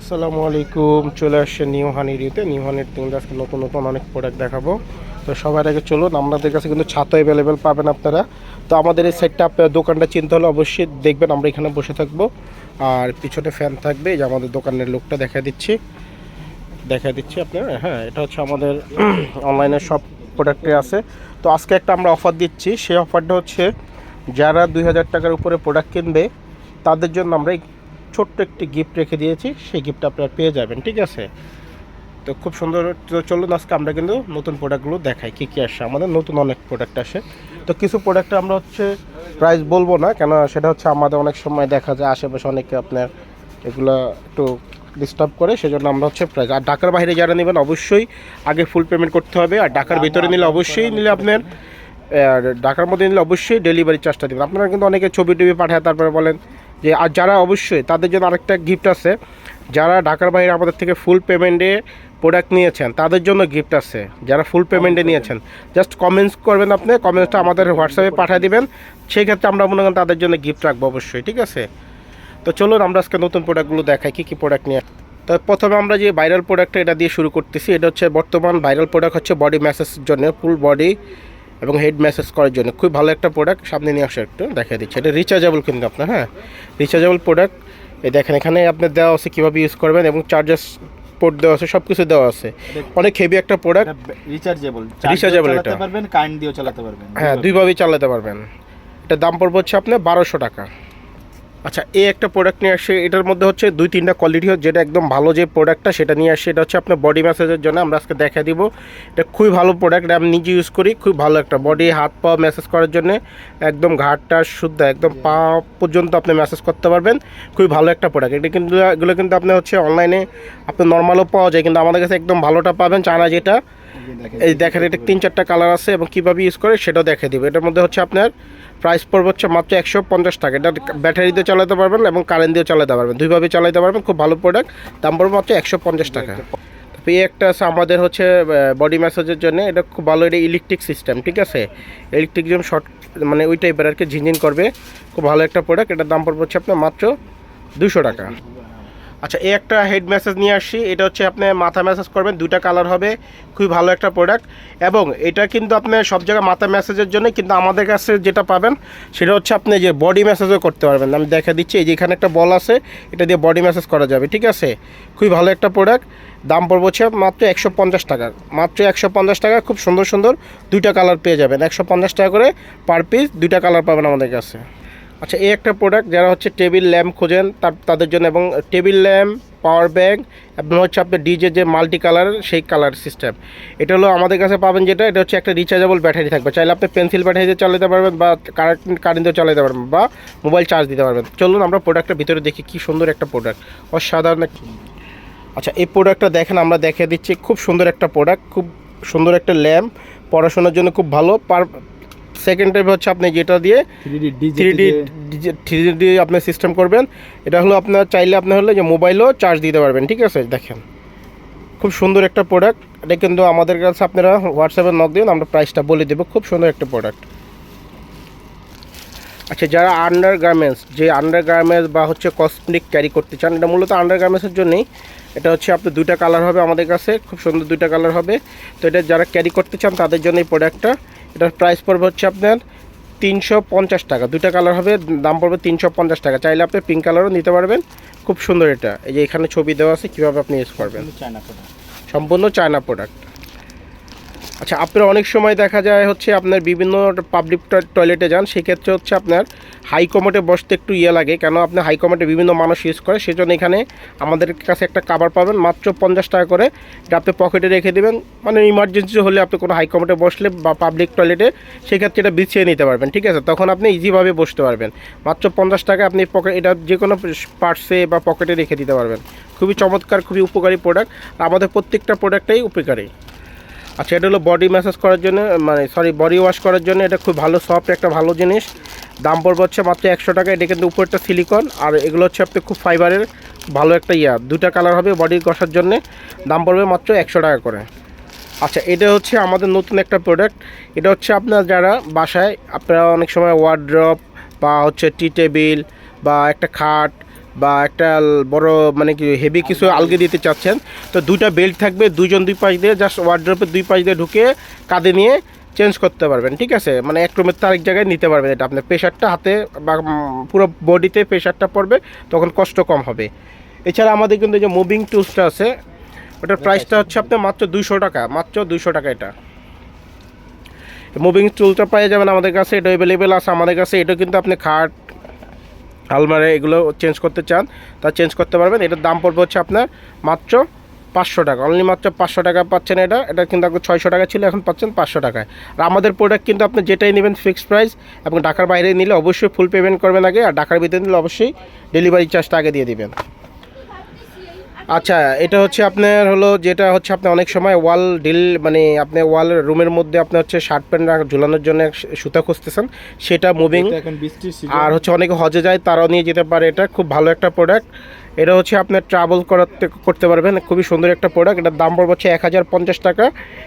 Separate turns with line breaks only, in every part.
আসসালামু আলাইকুম চলে আসছে নিউ হানি রিতে। নিউ হানির তিনটা আজকে নতুন নতুন অনেক প্রোডাক্ট দেখাবো। তো সবার আগে চলুন আপনাদের কাছে কিন্তু ছাতা অ্যাভেলেবেল পাবেন আপনারা। তো আমাদের এই সাইডটা দোকানটা চিনতে হলে অবশ্যই দেখবেন, আমরা এখানে বসে থাকব। আর পিছনে ফ্যান থাকবে যে আমাদের দোকানের লোকটা দেখা দিচ্ছি। দেখা দিচ্ছি আপনার হ্যাঁ এটা হচ্ছে আমাদের অনলাইনে সব প্রোডাক্টে আছে। তো আজকে একটা আমরা অফার দিচ্ছি, সেই অফারটা হচ্ছে, যারা দুই হাজার টাকার উপরে প্রোডাক্ট কিনবে, তাদের জন্য আমরা ছোট্ট একটি গিফট রেখে দিয়েছি সেই গিফট আপনারা পেয়ে যাবেন ঠিক আছে? তো খুব সুন্দর তো চলুন আজকে আমরা কিন্তু নতুন প্রোডাক্টগুলো দেখাই কী কী আসে আমাদের নতুন অনেক প্রোডাক্ট আসে। তো কিছু প্রোডাক্ট আমরা হচ্ছে প্রাইস বলব না কেন সেটা হচ্ছে আমাদের অনেক সময় দেখা যায় আশেপাশে অনেকে আপনার এগুলো একটু ডিস্টার্ব করে সেজন্য আমরা হচ্ছে প্রাইস আর ঢাকার বাইরে যারা নেবেন অবশ্যই আগে ফুল পেমেন্ট করতে হবে আর ঢাকার ভিতরে নিলে অবশ্যই নিলে আপনার আর ঢাকার মধ্যে নিলে অবশ্যই ডেলিভারি চার্জটা দেবেন। আপনারা কিন্তু অনেকে ছবি টবি পাঠায় তারপরে বলেন যে আর যারা অবশ্যই তাদের জন্য আরেকটা গিফট আছে। যারা ঢাকার বাইরে আমাদের থেকে ফুল পেমেন্টে প্রোডাক্ট নিয়েছেন তাদের জন্য গিফট আছে। যারা ফুল পেমেন্টে নিয়েছেন জাস্ট কমেন্টস করবেন আপনি কমেন্টসটা আমাদের হোয়াটসঅ্যাপে পাঠিয়ে দিবেন। সেই ক্ষেত্রে আমরা মনে করেন তাদের জন্য গিফট রাখব অবশ্যই ঠিক আছে? তো চলুন আমরা আজকে নতুন প্রোডাক্টগুলো দেখাই কী কী প্রোডাক্ট নিয়ে। তো প্রথমে আমরা যে ভাইরাল প্রোডাক্টটা এটা দিয়ে শুরু করতেছি এটা হচ্ছে বর্তমান ভাইরাল প্রোডাক্ট হচ্ছে বডি ম্যাসেজের জন্য ফুল বডি এবং হেড ম্যাসেজ করার জন্য। খুব ভালো একটা প্রোডাক্ট সামনে নিয়ে আসে একটু দেখা দিচ্ছে। এটা রিচার্জেবল কিন্তু আপনার হ্যাঁ? রিচার্জেবল প্রোডাক্ট এই দেখেন এখানে আপনার দেওয়া আছে কীভাবে ইউজ করবেন এবং চার্জার পোর্ট দেওয়া আছে সব কিছু দেওয়া আছে। অনেক হেভি একটা প্রোডাক্ট
রিচার্জেবল
রিচার্জেবল
চালাতে
এটা।
পারবেন কারেন্ট দিয়েও চালাতে পারবেন।
হ্যাঁ দুইভাবেই চালাতে পারবেন। এটা দাম পড়বে হচ্ছে আপনার বারোশো টাকা। আচ্ছা এই একটা প্রোডাক্ট নিয়ে আসে এটার মধ্যে হচ্ছে দুই তিনটা কোয়ালিটি হচ্ছে যেটা একদম ভালো যে প্রোডাক্টটা সেটা নিয়ে আসে এটা হচ্ছে আপনার বডি ম্যাসেজের জন্য আমরা আজকে দেখা দিব। এটা খুবই ভালো প্রোডাক্ট আমি নিজে ইউজ করি খুব ভালো একটা বডি হাত পা ম্যাসেজ করার জন্য একদম ঘাটটা শুদ্ধ একদম পা পর্যন্ত আপনি ম্যাসেজ করতে পারবেন খুবই ভালো একটা প্রোডাক্ট এটা কিন্তু এগুলো কিন্তু আপনি হচ্ছে অনলাইনে আপনি নর্মালও পাওয়া যায় কিন্তু আমাদের কাছে একদম ভালোটা পাবেন চানা যেটা এই দেখেন এটা তিন চারটা কালার আছে এবং কীভাবে ইউজ করে সেটাও দেখে দিবে। এটার মধ্যে হচ্ছে আপনার প্রাইস পড়বে হচ্ছে মাত্র একশো পঞ্চাশ টাকা। এটা ব্যাটারি দিয়ে চালাতে পারবেন এবং কারেন্ট দিয়ে চালাতে পারবেন। দুইভাবে চালাতে পারবেন, খুব ভালো প্রোডাক্ট দাম পড়বে মাত্র একশো পঞ্চাশ টাকা। তারপরে এই একটা আছে আমাদের হচ্ছে বডি ম্যাসাজের জন্য। এটা খুব ভালো, এটা ইলেকট্রিক সিস্টেম ঠিক আছে? ইলেকট্রিক যেমন শর্ট মানে ওই টাইপের আর কি ঝিনঝিন করবে। খুব ভালো একটা প্রোডাক্ট এটার দাম পড়বে হচ্ছে আপনার মাত্র দুশো টাকা। আচ্ছা এই একটা হেড ম্যাসেজ নিয়ে আসছি এটা হচ্ছে আপনি মাথা ম্যাসেজ করবেন দুটা কালার হবে, খুবই ভালো একটা প্রোডাক্ট এবং এটা কিন্তু আপনি সব জায়গায় মাথা ম্যাসেজের জন্য কিন্তু আমাদের কাছে যেটা পাবেন, সেটা হচ্ছে আপনি যে বডি ম্যাসেজও করতে পারবেন। আমি দেখা দিচ্ছি, এই যে এখানে একটা বল আছে, এটা দিয়ে বডি ম্যাসেজ করা যাবে, ঠিক আছে? খুবই ভালো একটা প্রোডাক্ট দাম পড়বে হচ্ছে মাত্র একশো পঞ্চাশ টাকা। মাত্র একশো পঞ্চাশ টাকা, খুব সুন্দর সুন্দর দুইটা কালার পেয়ে যাবেন। একশো পঞ্চাশ টাকা করে পার পিস দুইটা কালার পাবেন আমাদের কাছে। আচ্ছা এই একটা প্রোডাক্ট যারা হচ্ছে টেবিল ল্যাম্প খোঁজেন, তার, তাদের জন্য এবং টেবিল ল্যাম্প পাওয়ার ব্যাঙ্ক এবং হচ্ছে আপনার ডিজে যে মাল্টি কালার সেই কালার সিস্টেম এটা হলো আমাদের কাছে পাবেন যেটা, এটা হচ্ছে একটা রিচার্জেবল ব্যাটারি থাকবে। চাইলে আপনি পেন্সিল ব্যাটারি দিয়ে চালাতে পারবেন বা কারেন্ট কারেন্ট দিয়ে চালাতে পারবেন বা মোবাইল চার্জ দিতে পারবেন। চলুন আমরা প্রোডাক্টের ভিতরে দেখি কি সুন্দর একটা প্রোডাক্ট অসাধারণ আচ্ছা এই প্রোডাক্টটা দেখেন, আমরা দেখে দিচ্ছি। খুব সুন্দর একটা প্রোডাক্ট খুব সুন্দর একটা ল্যাম্প পড়াশোনার জন্য খুব ভালো। পার সেকেন্ড টাইপ হচ্ছে আপনি যেটা দিয়ে থ্রি ডি থ্রি ডি আপনি সিস্টেম করবেন। এটা হলো আপনার চাইলে আপনার হলে যে মোবাইলও চার্জ দিতে পারবেন ঠিক আছে? দেখেন। খুব সুন্দর একটা প্রোডাক্ট এটা কিন্তু আমাদের কাছে আপনারা হোয়াটসঅ্যাপে নক দিন আমরা প্রাইসটা বলে দেবো। খুব সুন্দর একটা প্রোডাক্ট আচ্ছা যারা আন্ডার গার্মেন্টস যে আন্ডার গার্মেন্টস বা হচ্ছে কসমেটিক ক্যারি করতে চান এটা মূলত আন্ডার গার্মেন্টসের জন্যই। এটা হচ্ছে আপনার দুইটা কালার হবে আমাদের কাছে। খুব সুন্দর দুইটা কালার হবে। তো এটা যারা ক্যারি করতে চান তাদের জন্য এই প্রোডাক্টটা এটার প্রাইস পড়বে হচ্ছে আপনার তিনশো পঞ্চাশ টাকা। দুইটা কালার হবে দাম পড়বে তিনশো পঞ্চাশ টাকা। চাইলে আপনি পিঙ্ক কালারও নিতে পারবেন। খুব সুন্দর এটা। এই যে এখানে ছবি দেওয়া আছে কীভাবে আপনি ইউজ করবেন?
চায়না প্রোডাক্ট
সম্পূর্ণ চায়না প্রোডাক্ট আচ্ছা আপনার অনেক সময় দেখা যায় হচ্ছে আপনার বিভিন্ন পাবলিক টয়লেটে যান, সেক্ষেত্রে হচ্ছে আপনার হাই কমোটে বসতে একটু ইয়ে লাগে। কেন আপনি হাই কমোটে বিভিন্ন মানুষ ইউজ করে, সেজন্য এখানে আমাদের কাছে একটা কাবার পাবেন। মাত্র পঞ্চাশ টাকা করে এটা আপনি পকেটে রেখে দেবেন। মানে ইমার্জেন্সি হলে আপনি কোনো হাই কমোটে বসলে বা পাবলিক টয়লেটে সেক্ষেত্রে এটা বিছিয়ে নিতে পারবেন, ঠিক আছে? তখন আপনি ইজিভাবে বসতে পারবেন। মাত্র পঞ্চাশ টাকা আপনি পকেট এটা যে কোনো পার্সে বা পকেটে রেখে দিতে পারবেন। খুবই চমৎকার, খুবই উপকারী প্রোডাক্ট আমাদের প্রত্যেকটা প্রোডাক্টটাই উপকারী। আচ্ছা এটা হলো বডি ম্যাসাজ করার জন্য মানে সরি বডি ওয়াশ করার জন্য এটা খুব ভালো সফট একটা ভালো জিনিস। দাম পড়বে হচ্ছে মাত্র একশো টাকা, এটা কিন্তু উপরটা সিলিকন আর এগুলো হচ্ছে আপনি খুব ফাইবারের ভালো একটা ইয়া। দুটা কালার হবে বডি কষার জন্য, দাম পড়বে মাত্র একশো টাকা করে। আচ্ছা এটা হচ্ছে আমাদের নতুন একটা প্রোডাক্ট এটা হচ্ছে আপনার যারা বাসায়, আপনারা অনেক সময় ওয়ার্ড্রপ বা হচ্ছে টি টেবিল বা একটা খাট বা একটা বড় মানে কি হেভি কিছু আলগে দিতে চাচ্ছেন তো দুইটা বেল্ট থাকবে দুজন দুই পাশ দিয়ে জাস্ট ওয়ার্ড্রপের দুই পাশ দিয়ে ঢুকে কাঁধে নিয়ে চেঞ্জ করতে পারবেন ঠিক আছে? মানে এক রুমের তো আরেক জায়গায় নিতে পারবেন এটা। আপনার প্রেশারটা হাতে বা পুরো বডিতে প্রেশারটা পড়বে তখন কষ্ট কম হবে। এছাড়া আমাদের কিন্তু যে মুভিং টুলসটা আছে ওটার প্রাইসটা হচ্ছে আপনার মাত্র দুইশো টাকা মাত্র দুইশো টাকা এটা। মুভিং টুলটা পেয়ে যাবেন আমাদের কাছে এটা অ্যাভেলেবেল আছে আমাদের কাছে এটা কিন্তু আপনি খাট আলমারে এগুলো চেঞ্জ করতে চান, তা চেঞ্জ করতে পারবেন। এটার দাম পড়বে হচ্ছে আপনার মাত্র পাঁচশো টাকা। অনলি মাত্র পাঁচশো টাকা পাচ্ছেন এটা। এটা কিন্তু আগে ছয়শো টাকা ছিল, এখন পাচ্ছেন পাঁচশো টাকায়। আর আমাদের প্রোডাক্ট কিন্তু আপনি যেটাই নেবেন ফিক্সড প্রাইস এবং ঢাকার বাইরে নিলে অবশ্যই ফুল পেমেন্ট করবেন আগে, আর ঢাকার ভিতরে নিলে অবশ্যই ডেলিভারি চার্জটা আগে দিয়ে দিবেন। আচ্ছা এটা হচ্ছে আপনার হলো যেটা হচ্ছে আপনি অনেক সময় ওয়াল ডিল মানে আপনি ওয়াল রুমের মধ্যে আপনি হচ্ছে শার্ট প্যান্ট ঝুলানোর জন্য সুতা খুঁজতেছেন সেটা মুভিং। আর হচ্ছে অনেকে হজে যায় তারাও নিয়ে যেতে পারে এটা খুব ভালো একটা প্রোডাক্ট এটা হচ্ছে আপনার ট্রাভেল করাতে করতে পারবেন খুবই সুন্দর একটা প্রোডাক্ট এটার দাম পড়বে হচ্ছে এক হাজার পঞ্চাশ টাকা।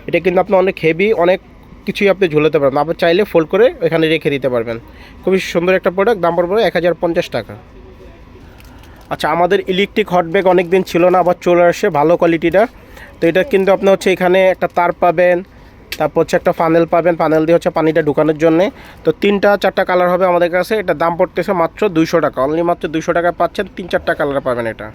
এটা কিন্তু আপনি অনেক হেভি অনেক কিছুই আপনি ঝুলাতে পারবেন আপনি চাইলে ফোল্ড করে এখানে রেখে দিতে পারবেন। খুবই সুন্দর একটা প্রোডাক্ট দাম পড়বে এক হাজার পঞ্চাশ টাকা। আচ্ছা আমাদের ইলেকট্রিক হট ব্যাগ অনেক দিন ছিল না, আবার চলে আসে ভালো কোয়ালিটিটা তো এটা কিন্তু আপনি হচ্ছে এখানে একটা তার পাবেন, তারপর হচ্ছে একটা ফানেল পাবেন ফানেল দিয়ে হচ্ছে পানিটা ঢুকানোর জন্যে। তো তিনটা, চারটা কালার হবে আমাদের কাছে এটা দাম পড়তেছে মাত্র দুইশো টাকা অনলি মাত্র দুইশো টাকা পাচ্ছেন, তিন, চারটা কালার পাবেন এটা।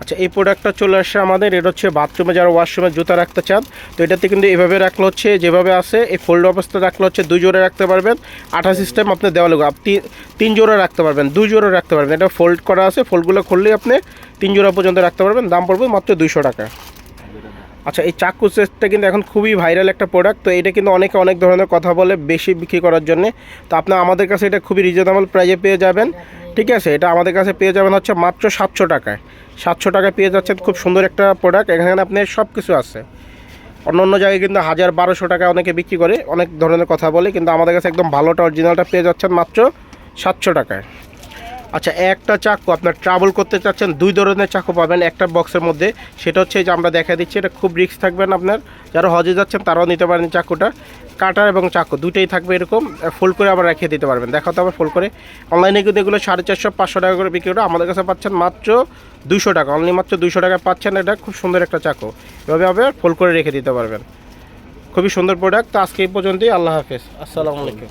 আচ্ছা এই প্রোডাক্টটা চলে আসছে আমাদের। এটা হচ্ছে বাথরুমে যারা ওয়াশরুমে জুতা রাখতে চান, তো এটাতে কিন্তু এভাবে রাখলে হচ্ছে, যেভাবে আছে, এই ফোল্ড অবস্থা রাখলে হচ্ছে দুই জোড়া রাখতে পারবেন। আঠা সিস্টেম আপনি দেওয়া লাগবে আপনি তিন জোড়া রাখতে পারবেন, দুই জোড়া রাখতে পারবেন। এটা ফোল্ড করা আছে ফোল্ডগুলো খুললেই আপনি তিন জোড়া পর্যন্ত রাখতে পারবেন। দাম পড়বে মাত্র দুশো টাকা। আচ্ছা এই চাকু সেটটা কিন্তু এখন খুবই ভাইরাল একটা প্রোডাক্ট তো এটা কিন্তু অনেকে অনেক ধরনের কথা বলে বেশি বিক্রি করার জন্য। তো আপনার আমাদের কাছে এটা খুবই রিজনেবল প্রাইজে পেয়ে যাবেন। ঠিক আছে, এটা আমাদের কাছে পেয়ে যাবেন হচ্ছে মাত্র সাতশো টাকায়। সাতশো টাকায় পেয়ে যাচ্ছেন খুব সুন্দর একটা প্রোডাক্ট এখানে আপনার সব কিছু আছে। অন্য অন্য জায়গায় কিন্তু হাজার বারোশো টাকা অনেকে বিক্রি করে, অনেক ধরনের কথা বলে, কিন্তু আমাদের কাছে একদম ভালোটা অরিজিনালটা পেয়ে যাচ্ছেন মাত্র সাতশো টাকায়। আচ্ছা একটা চাকু আপনার ট্রাভেল করতে চাচ্ছেন, দুই ধরনের চাকু পাবেন একটা বক্সের মধ্যে। সেটা হচ্ছে যে আমরা দেখা দিচ্ছি, এটা খুব রিস্ক থাকবেন আপনার। যারা হজে যাচ্ছেন, তারাও নিতে পারেন চাকুটা। কাটার এবং চাকু দুটোই থাকবে এরকম। ফুল করে আবার রেখে দিতে পারবেন। দেখাতে হবে ফুল করে। অনলাইনে কিন্তু এগুলো সাড়ে চারশো, পাঁচশো টাকা করে বিক্রি করে আমাদের কাছে পাচ্ছেন মাত্র দুশো টাকা। অনলি মাত্র দুশো টাকা পাচ্ছেন এটা। খুব সুন্দর একটা চাকু। এভাবে হবে ফুল করে রেখে দিতে পারবেন। খুবই সুন্দর প্রোডাক্ট তো আজকে এই পর্যন্তই। আল্লাহ হাফেজ। আসসালামু আলাইকুম।